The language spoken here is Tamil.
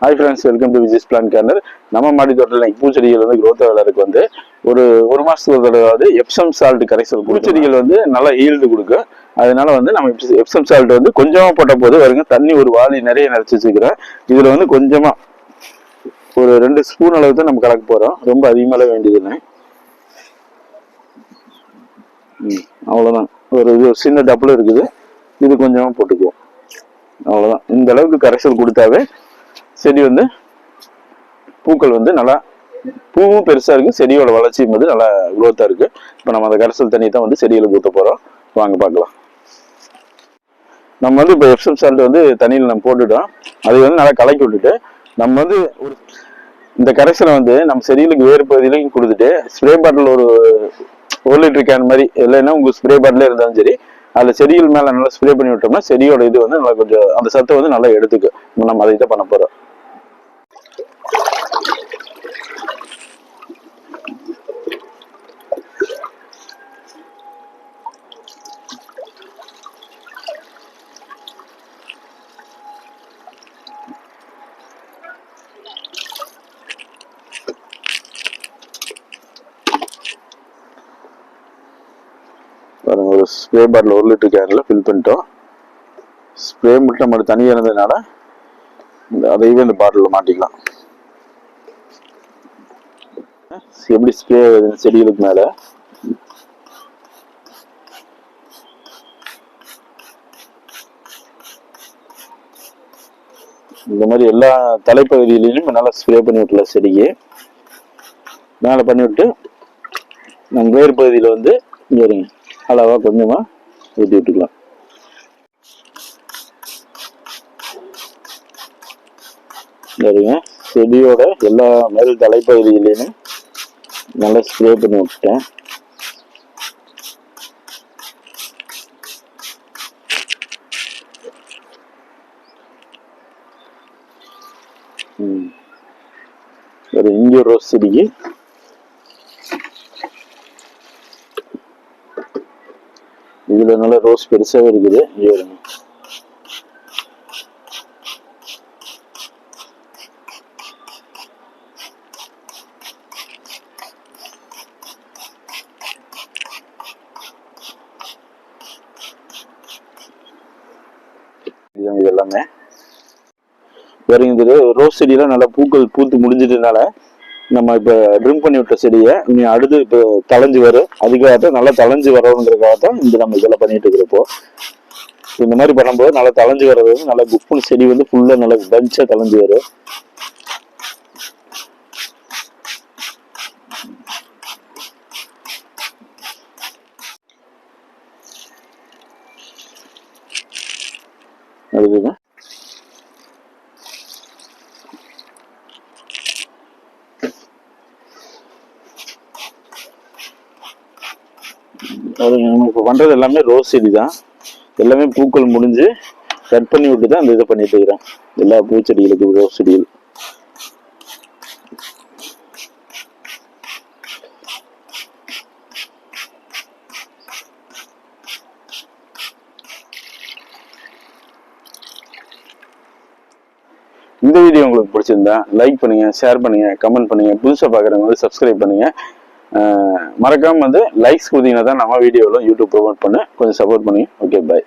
Hi friends welcome to Viji's plan corner நம்ம மாடி தோட்டத்தில் இன்னைக்கு பூச்செடிகள் வந்து க்ரோத் வளருக்கு வந்து ஒரு ஒரு மாதத்துக்கு ஒரு தடவை எப்சம் சால்ட் கரைசல் பூச்செடிகள் வந்து நல்லா ஈல்டு கொடுக்கும் அதனால வந்து நம்ம எப்சம் சால்ட் வந்து கொஞ்சமாக போட்ட போது வருங்க தண்ணி ஒரு வாளி நிறைய நிறச்சி வச்சுக்கிறேன் இதில் வந்து கொஞ்சமாக ஒரு ரெண்டு ஸ்பூன் அளவு தான் நம்ம கலக்க போகிறோம் ரொம்ப அதிகமாக வேண்டியதில்லை. ம், அவ்வளோதான் ஒரு இது ஒரு சின்ன டப்பில் இருக்குது. இது கொஞ்சமாக போட்டுக்குவோம். அவ்வளோதான் இந்த அளவுக்கு கரைசல் கொடுத்தாவே செடி வந்து பூக்கள் வந்து நல்லா பூவும் பெருசாக இருக்குது செடியோட வளர்ச்சியும் வந்து நல்லா குரோத்தாக இருக்குது இப்போ நம்ம அந்த கரைசல் தண்ணி தான் வந்து செடிகளுக்கு ஊற்ற போகிறோம் வாங்க பார்க்கலாம். நம்ம வந்து இப்போ எப்சம் சால்ட் வந்து தண்ணியில் நம்ம போட்டுட்டோம். அதை வந்து நல்லா கலக்கி விட்டுட்டு நம்ம வந்து ஒரு இந்த கரைசலை வந்து நம்ம செடிகளுக்கு வேறு பகுதியிலையும் கொடுத்துட்டு ஸ்ப்ரே பாட்டில் ஒரு ஒரு லிட்டர் கேன் மாதிரி இல்லைன்னா உங்கள் ஸ்ப்ரே பாட்டிலே இருந்தாலும் சரி அதில் செடிகள் மேலே நல்லா ஸ்ப்ரே பண்ணி விட்டோம்னா செடியோட இது வந்து நல்லா கொஞ்சம் அந்த சத்தை வந்து நல்லா எடுத்துக்கும். நம்ம அதை தான் பண்ண போகிறோம் பாருங்கள் ஒரு ஸ்ப்ரே பாட்டில் ஒரு லிட்டர் கேனில் ஃபில் பண்ணிட்டோம். ஸ்ப்ரே மட்டும் நம்ம தனியாக இருந்ததுனால இந்த அதையவே இந்த பாட்டிலில் மாட்டிக்கலாம். எப்படி ஸ்ப்ரே செடிகளுக்கு மேலே. இந்த மாதிரி எல்லா தலைப்பகுதியிலையும் நல்லா ஸ்ப்ரே பண்ணி விட்டுல செடிக்கு. மேலே பண்ணி விட்டு நம்ம வேறு பகுதியில் வந்து இங்கே இருங்க கொஞ்சமாக கொஞ்சமா ஊற்றி விட்டுக்கலாம். சரிங்க. செடியோட எல்லா மேல் தலைப்பகுதியிலையும் நல்லா ஸ்ப்ரே பண்ணி விட்டுட்டேன். ம். ஒரு இங்கே ரோஸ் செடிக்கு இதுல நல்ல ரோஸ் பெருசாவே இருக்குது. இங்க வருங்க இதுதான் இது எல்லாமே இது ரோஸ் செடியெல்லாம் நல்லா பூக்கள் பூத்து முடிஞ்சிட்டனால நம்ம இப்ப ட்ரிம் பண்ணி விட்ட செடியை இனி அடுத்து இப்போ தலைஞ்சு வரும். அதுக்காக தான் நல்லா தலைஞ்சு வரணுங்கிறதுக்காக தான் இந்த நம்ம இதெல்லாம் பண்ணிட்டு இருக்கிறப்போ. இந்த மாதிரி பண்ணும்போது நல்லா தலைஞ்சு வர்றது வந்து நல்லா குப்புன்னு செடி வந்து ஃபுல்லா நல்லா பஞ்சா தலைஞ்சு வரும். அதுதான் அது நம்ம இப்போ பண்றது எல்லாமே ரோஸ் செடி தான். எல்லாமே பூக்கள் முடிஞ்சு கட் பண்ணி விட்டு தான் அந்த இதை பண்ணிட்டு இருக்கிறேன் எல்லா பூச்செடிகளுக்கு ரோஸ் செடிகள். இந்த வீடியோ உங்களுக்கு பிடிச்சிருந்தா லைக் பண்ணுங்கள் ஷேர் பண்ணுங்க கமெண்ட் பண்ணுங்க. புதுசாக பார்க்குறவங்க வந்து சப்ஸ்கிரைப் பண்ணுங்கள் மறக்காமல் வந்து லைக்ஸ் கொடுத்தீங்கன்னா தான் நம்ம வீடியோவில் யூடியூப் ப்ரொமோட் பண்ண. கொஞ்சம் சப்போர்ட் பண்ணி ஓகே பாய்